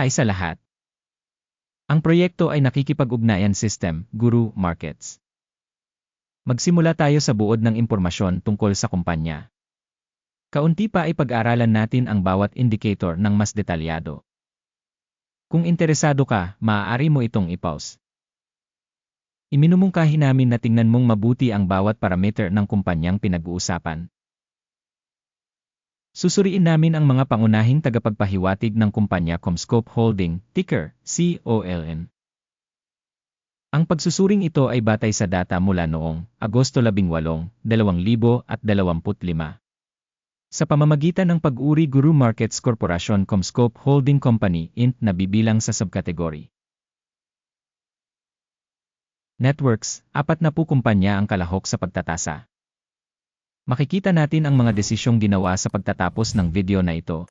Hi sa lahat. Ang proyekto ay nakikipag-ugnayan system, Guru Markets. Magsimula tayo sa buod ng impormasyon tungkol sa kumpanya. Kaunti pa ay pag-aralan natin ang bawat indicator ng mas detalyado. Kung interesado ka, maaari mo itong i-pause. Iminumungkahi namin na tingnan mong mabuti ang bawat parameter ng kumpanyang pinag-uusapan. Susuriin namin ang mga pangunahing tagapagpahiwatig ng kumpanya Comscope Holding, ticker, COLN. Ang pagsusuring ito ay batay sa data mula noong Agosto 18, 2025. Sa pamamagitan ng pag-uri Guru Markets Corporation Comscope Holding Company Inc. na bibilang sa subkategory. Networks, apat na po kumpanya ang kalahok sa pagtatasa. Makikita natin ang mga desisyong ginawa sa pagtatapos ng video na ito.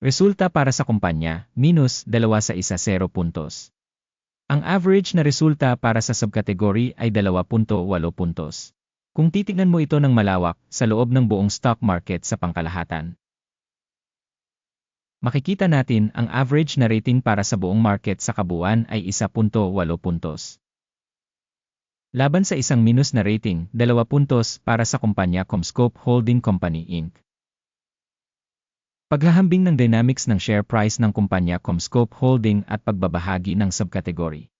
Resulta para sa kumpanya, minus 2 sa isa 0 puntos. Ang average na resulta para sa subkategory ay 2.8 puntos. Kung titignan mo ito ng malawak sa loob ng buong stock market sa pangkalahatan. Makikita natin ang average na rating para sa buong market sa kabuuan ay 1.8 puntos. Laban sa isang minus na rating, 2 puntos para sa kumpanya Comscope Holding Company Inc. Paghahambing ng dynamics ng share price ng kumpanya Comscope Holding at pagbabahagi ng subkategory.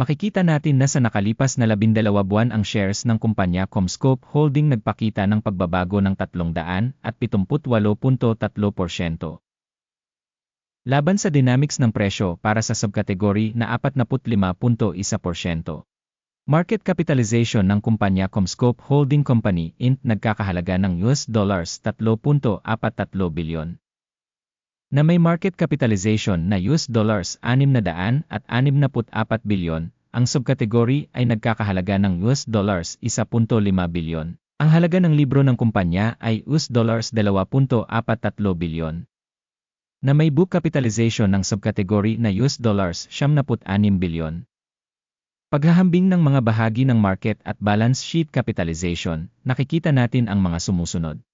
Makikita natin na sa nakalipas na 12 buwan ang shares ng kumpanya Comscope Holding nagpakita ng pagbabago ng 300 at 78.3%. Laban sa dynamics ng presyo para sa subkategory na 45.1%. Market capitalization ng kumpanya Comscope Holding Company Inc. nagkakahalaga ng US dollars 3.43 bilyon. Na may market capitalization na US dollars 600 at 64 bilyon, ang subkategory ay nagkakahalaga ng US dollars 1.5 bilyon. Ang halaga ng libro ng kumpanya ay US dollars 2.43 bilyon. Na may book capitalization ng subkategory na US dollars 76 bilyon. Paghahambing ng mga bahagi ng market at balance sheet capitalization, nakikita natin ang mga sumusunod.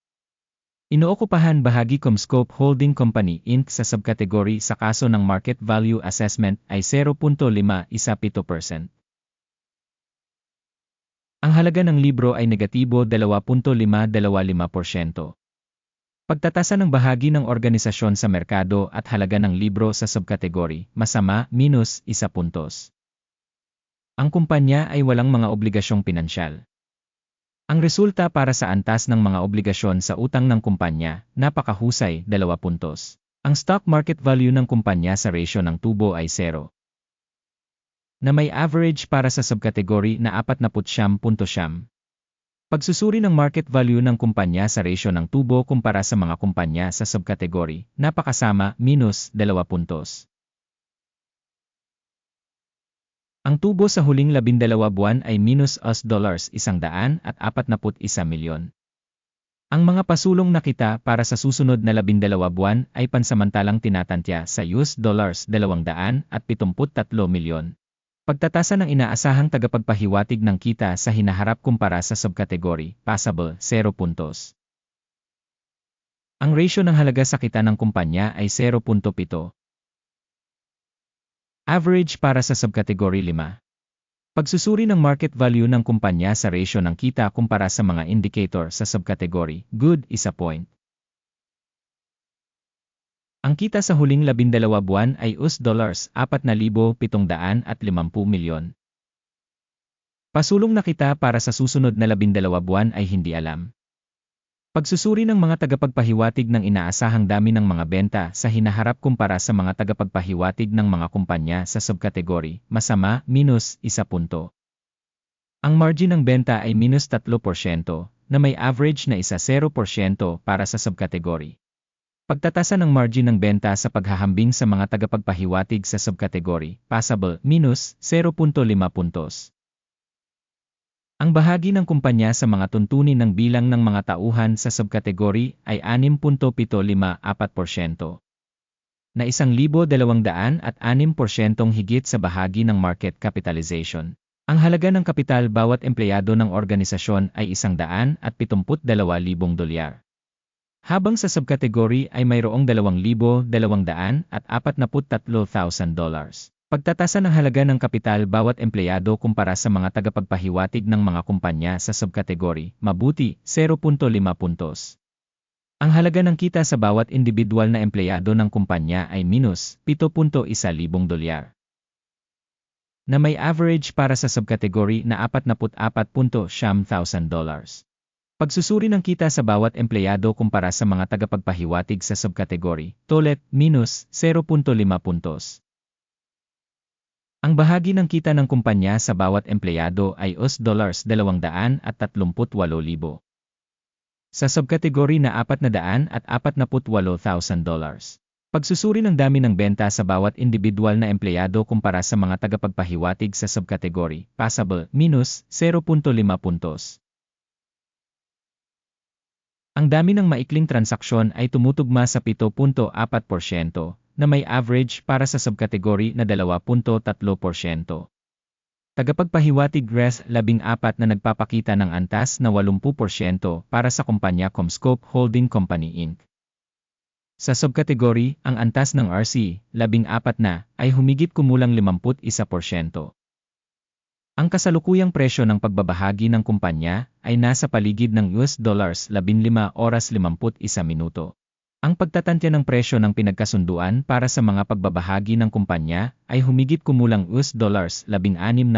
Inookupahan bahagi Comscope Holding Company Inc. sa subkategory sa kaso ng market value assessment ay 0.517%. Ang halaga ng libro ay negatibo 2.525%. Pagtatasa ng bahagi ng organisasyon sa merkado at halaga ng libro sa subkategory, masama, minus, 1 puntos. Ang kumpanya ay walang mga obligasyong pinansyal. Ang resulta para sa antas ng mga obligasyon sa utang ng kumpanya, napakahusay, 2 puntos. Ang stock market value ng kumpanya sa ratio ng tubo ay 0. Na may average para sa subkategory na 49.7. Pagsusuri ng market value ng kumpanya sa ratio ng tubo kumpara sa mga kumpanya sa subkategory, napakasama, minus 2 puntos. Ang tubo sa huling labindalawa buwan ay minus US dollars isang daan at apat naput isa milyon. Ang mga pasulong na kita para sa susunod na labindalawa buwan ay pansamantalang tinatantya sa US dollars dalawang daan at pitumput tatlo milyon. Pagtatasa ng inaasahang tagapagpahiwatig ng kita sa hinaharap kumpara sa subkategory, passable, 0 puntos. Ang ratio ng halaga sa kita ng kumpanya ay 0.7. Average para sa subkategory 5. Pagsusuri ng market value ng kumpanya sa ratio ng kita kumpara sa mga indicator sa subkategory, good, isa point. Ang kita sa huling labindalawa buwan ay US dollars 4,750 milyon. Pasulong na kita para sa susunod na labindalawa buwan ay hindi alam. Pagsusuri ng mga tagapagpahiwatig ng inaasahang dami ng mga benta sa hinaharap kumpara sa mga tagapagpahiwatig ng mga kumpanya sa subkategory, masama, minus, isa punto. Ang margin ng benta ay minus 3% na may average na isa 0% para sa subkategory. Pagtatasa ng margin ng benta sa paghahambing sa mga tagapagpahiwatig sa subkategory, passable, minus 0.5 puntos. Ang bahagi ng kumpanya sa mga tuntunin ng bilang ng mga tauhan sa subkategory ay 6.754%, na 1,200 at 6% higit sa bahagi ng market capitalization. Ang halaga ng kapital bawat empleyado ng organisasyon ay 172,000 dolyar. Habang sa subkategory ay mayroong 2,200 at 43,000 dollars. Pagtatasa ng halaga ng kapital bawat empleyado kumpara sa mga tagapagpahiwatig ng mga kumpanya sa subkategory, mabuti, 0.5 puntos. Ang halaga ng kita sa bawat individual na empleyado ng kumpanya ay minus 7.1 libong dolyar. Na may average para sa subkategory na 44.7 thousand dollars. Pagsusuri ng kita sa bawat empleyado kumpara sa mga tagapagpahiwatig sa subkategory, tolet, minus 0.5 puntos. Ang bahagi ng kita ng kumpanya sa bawat empleyado ay US dollars 238,000. Sa subkategory na 400 at 48,000 dollars. Pagsusuri ng dami ng benta sa bawat individual na empleyado kumpara sa mga tagapagpahiwatig sa subkategory, passable, minus 0.5 puntos. Ang dami ng maikling transaksyon ay tumutugma sa 7.4% na may average para sa subkategory na 2.3%. Tagapagpahiwatig RES 14 na nagpapakita ng antas na 80% para sa kumpanya Comscope Holding Company Inc. Sa subkategory, ang antas ng RC 14 na ay humigit kumulang 51%. Ang kasalukuyang presyo ng pagbabahagi ng kumpanya ay nasa paligid ng US dollars 15 oras 51 minuto. Ang pagtatantya ng presyo ng pinagkasunduan para sa mga pagbabahagi ng kumpanya ay humigit kumulang US dollars 16.71.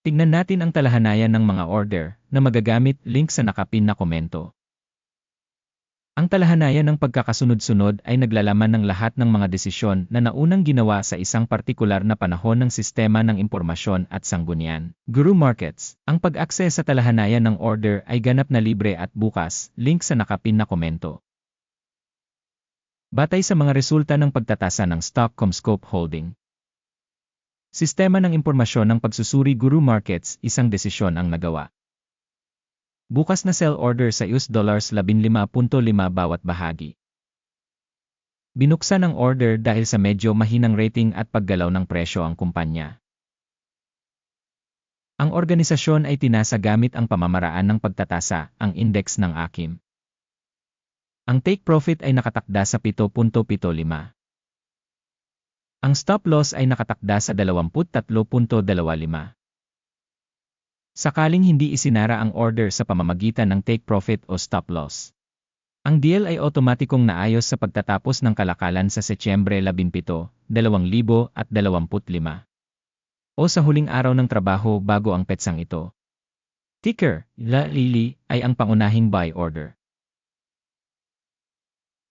Tignan natin ang talahanayan ng mga order na magagamit link sa nakapin na komento. Ang talahanayan ng pagkakasunod-sunod ay naglalaman ng lahat ng mga desisyon na naunang ginawa sa isang partikular na panahon ng sistema ng impormasyon at sanggunian. Guru Markets, ang pag-akses sa talahanayan ng order ay ganap na libre at bukas, link sa nakapin na komento. Batay sa mga resulta ng pagtatasa ng Stock Comscope Holding. Sistema ng impormasyon ng pagsusuri Guru Markets, isang desisyon ang nagawa. Bukas na sell order sa US dollars 15.5 bawat bahagi. Binuksan ang order dahil sa medyo mahinang rating at paggalaw ng presyo ang kumpanya. Ang organisasyon ay tinasa gamit ang pamamaraan ng pagtatasa, ang index ng AKIM. Ang take profit ay nakatakda sa 7.75. Ang stop loss ay nakatakda sa 23.25. Sakaling hindi isinara ang order sa pamamagitan ng take profit o stop loss. Ang deal ay otomatikong naayos sa pagtatapos ng kalakalan sa Setyembre 17, 2025 o sa huling araw ng trabaho bago ang petsang ito. Ticker, La Lili, ay ang pangunahing buy order.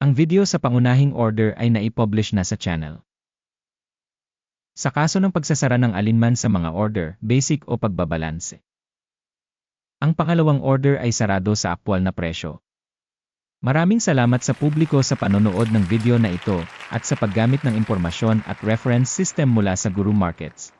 Ang video sa pangunahing order ay naipublish na sa channel. Sa kaso ng pagsasara ng alinman sa mga order, basic o pagbabalanse. Ang pangalawang order ay sarado sa aktwal na presyo. Maraming salamat sa publiko sa panonood ng video na ito at sa paggamit ng impormasyon at reference system mula sa Guru Markets.